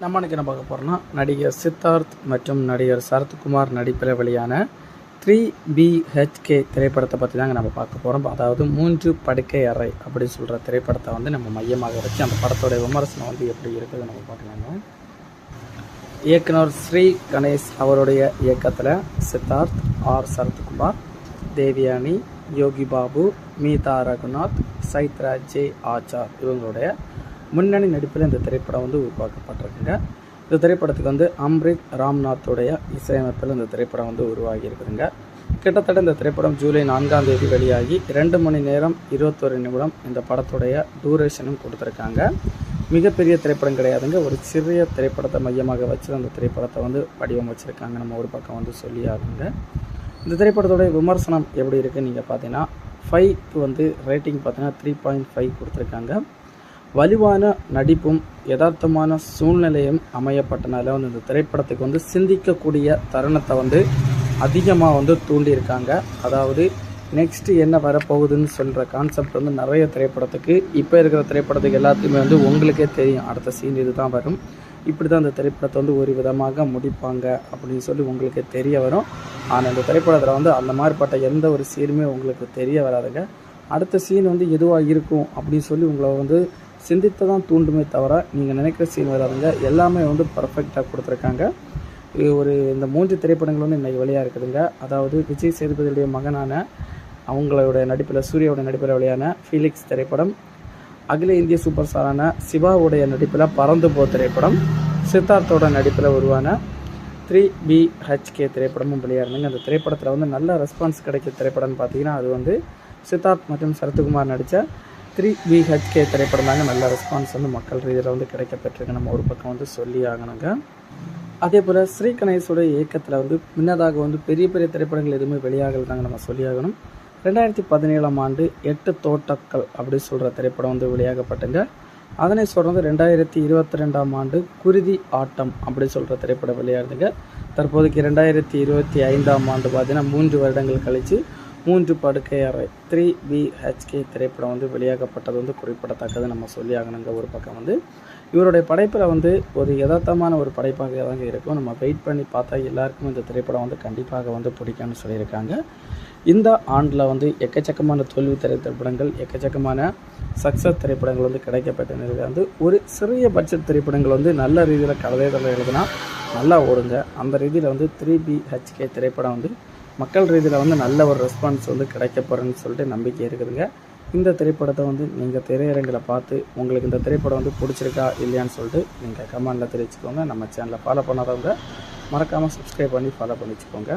நம்ம இன்னைக்கு என்ன பார்க்க போகிறோம்னா நடிகர் சித்தார்த் மற்றும் நடிகர் சரத்குமார் நடிப்பில் வெளியான த்ரீ பிஹெச்கே திரைப்படத்தை பற்றி தாங்க நம்ம பார்க்க போகிறோம் அதாவது மூன்று படுக்கை அறை அப்படின்னு சொல்கிற திரைப்படத்தை வந்து நம்ம மையமாக வச்சு அந்த படத்தோடைய விமர்சனம் வந்து எப்படி இருக்குது நம்ம பார்க்கலாங்க. இயக்குனர் ஸ்ரீ கணேஷ் அவருடைய இயக்கத்தில் சித்தார்த் ஆர் சரத்குமார் தேவியானி யோகி பாபு மீதா ரகுநாத் சைத்ரா ஜே ஆச்சார் இவங்களுடைய முன்னணி நடிப்பில் இந்த திரைப்படம் வந்து உருவாக்கப்பட்டிருக்குங்க. இந்த திரைப்படத்துக்கு வந்து அம்ரித் ராம்நாத்துடைய இசையமைப்பில் இந்த திரைப்படம் வந்து உருவாகி இருக்குதுங்க கிட்டத்தட்ட இந்த திரைப்படம் ஜூலை நான்காம் தேதி வெளியாகி ரெண்டு மணி நேரம் இருபத்தொரு நிமிடம் இந்த படத்துடைய டூரேஷனும் கொடுத்துருக்காங்க. மிகப்பெரிய திரைப்படம் கிடையாதுங்க. ஒரு சிறிய திரைப்படத்தை மையமாக வச்சு அந்த திரைப்படத்தை வந்து வடிவமைச்சிருக்காங்க. நம்ம ஒரு பக்கம் வந்து சொல்லி ஆகுங்க இந்த திரைப்படத்துடைய விமர்சனம் எப்படி இருக்குன்னு நீங்கள் பார்த்தீங்கன்னா ஃபைவ்க்கு வந்து ரேட்டிங் பார்த்தீங்கன்னா த்ரீ பாயிண்ட் ஃபைவ் கொடுத்துருக்காங்க. வலுவான நடிப்பும் யதார்த்தமான சூழ்நிலையும் அமையப்பட்டனால வந்து இந்த திரைப்படத்துக்கு வந்து சிந்திக்கக்கூடிய தருணத்தை வந்து அதிகமாக வந்து தூண்டியிருக்காங்க. அதாவது நெக்ஸ்ட்டு என்ன வரப்போகுதுன்னு சொல்கிற கான்செப்ட் வந்து நிறைய திரைப்படத்துக்கு இப்போ இருக்கிற திரைப்படத்துக்கு எல்லாத்தையுமே வந்து உங்களுக்கே தெரியும். அடுத்த சீன் இது தான் வரும். இப்படி தான் இந்த திரைப்படத்தை வந்து ஒரு விதமாக முடிப்பாங்க அப்படின்னு சொல்லி உங்களுக்கு தெரிய வரும். ஆனால் இந்த திரைப்படத்தில் வந்து அந்த மாதிரிப்பட்ட எந்த ஒரு சீனுமே உங்களுக்கு தெரிய வராதுங்க. அடுத்த சீன் வந்து எதுவாக இருக்கும் அப்படின்னு சொல்லி உங்களை வந்து சிந்தித்து தான் தூண்டுமே தவிர நீங்கள் நினைக்கிற சீன் வராதுங்க எல்லாமே வந்து பர்ஃபெக்டாக கொடுத்துருக்காங்க. இது ஒரு இந்த மூன்று திரைப்படங்கள் வந்து இன்றைக்கி வெளியாக இருக்குதுங்க. அதாவது விஜய் சேதுபதியுடைய மகனான அவங்களோட நடிப்பில் சூர்யாவோட நடிப்பில் வெளியான ஃபீலிக்ஸ் திரைப்படம். அகில இந்திய சூப்பர் ஸ்டாரான சிவாவுடைய நடிப்பில் பறந்து போ திரைப்படம். சித்தார்த்தோட நடிப்பில் உருவான த்ரீ பி ஹெச்கே திரைப்படமும் வெளியாயிருந்தாங்க அந்த திரைப்படத்தில் வந்து நல்ல ரெஸ்பான்ஸ் கிடைக்கிற திரைப்படம்னு பார்த்தீங்கன்னா அது வந்து சித்தார்த் மற்றும் சரத்குமார் நடித்த த்ரீ விஹெச்கே திரைப்படம் தாங்க நல்ல ரெஸ்பான்ஸ் வந்து மக்கள் ரீதியில் வந்து கிடைக்கப்பட்டிருக்கு நம்ம ஒரு பக்கம் வந்து சொல்லி ஆகணுங்க. அதே போல் ஸ்ரீ கணேஷோட இயக்கத்தில் வந்து முன்னதாக வந்து பெரிய பெரிய திரைப்படங்கள் எதுவுமே வெளியாகல தாங்க நம்ம சொல்லியாகணும் ரெண்டாயிரத்தி பதினேழாம் ஆண்டு எட்டு தோட்டக்கள் அப்படி சொல்கிற திரைப்படம் வந்து வெளியாகப்பட்டுங்க அதனை தொடர்ந்து ரெண்டாயிரத்தி இருபத்தி ரெண்டாம் ஆண்டு குருதி ஆட்டம் அப்படி சொல்கிற திரைப்படம் வெளியாகுதுங்க. தற்போதைக்கு ரெண்டாயிரத்தி இருபத்தி ஐந்தாம் ஆண்டு பார்த்தீங்கன்னா மூன்று வருடங்கள் கழித்து மூன்று படுக்கை அறை த்ரீ பிஹெச்கே திரைப்படம் வந்து வெளியாகப்பட்டது வந்து குறிப்பிடத்தக்கது நம்ம சொல்லி ஆகணுங்க ஒரு பக்கம் வந்து இவருடைய படைப்பில் வந்து ஒரு யதார்த்தமான ஒரு படைப்பாக தாங்க இருக்கும். நம்ம வெயிட் பண்ணி பார்த்தா எல்லாருக்கும் இந்த திரைப்படம் வந்து கண்டிப்பாக வந்து பிடிக்கும்னு சொல்லியிருக்காங்க. இந்த ஆண்டில் வந்து எக்கச்சக்கமான தோல்வி திரைப்படங்கள் எக்கச்சக்கமான சக்ஸஸ் திரைப்படங்கள் வந்து கிடைக்கப்பட்ட நிலையில் வந்து ஒரு சிறிய பட்ஜெட் திரைப்படங்கள் வந்து நல்ல ரீதியில் கதைகளை எழுதுனா நல்லா ஓடுங்க. அந்த ரீதியில் வந்து த்ரீ பிஹெச்கே திரைப்படம் வந்து மக்கள் ரீதியில் வந்து நல்ல ஒரு ரெஸ்பான்ஸ் வந்து கிடைக்க போகிறேன்னு சொல்லிட்டு நம்பிக்கை இருக்குதுங்க. இந்த திரைப்படத்தை வந்து நீங்கள் திரையரங்கில் பார்த்து உங்களுக்கு இந்த திரைப்படம் வந்து பிடிச்சிருக்கா இல்லையான்னு சொல்லிட்டு நீங்கள் கமெண்டில் தெரிவிச்சுக்கோங்க. நம்ம சேனலை ஃபாலோ பண்ணாதவங்க மறக்காமல் சப்ஸ்கிரைப் பண்ணி ஃபாலோ பண்ணி வச்சுக்கோங்க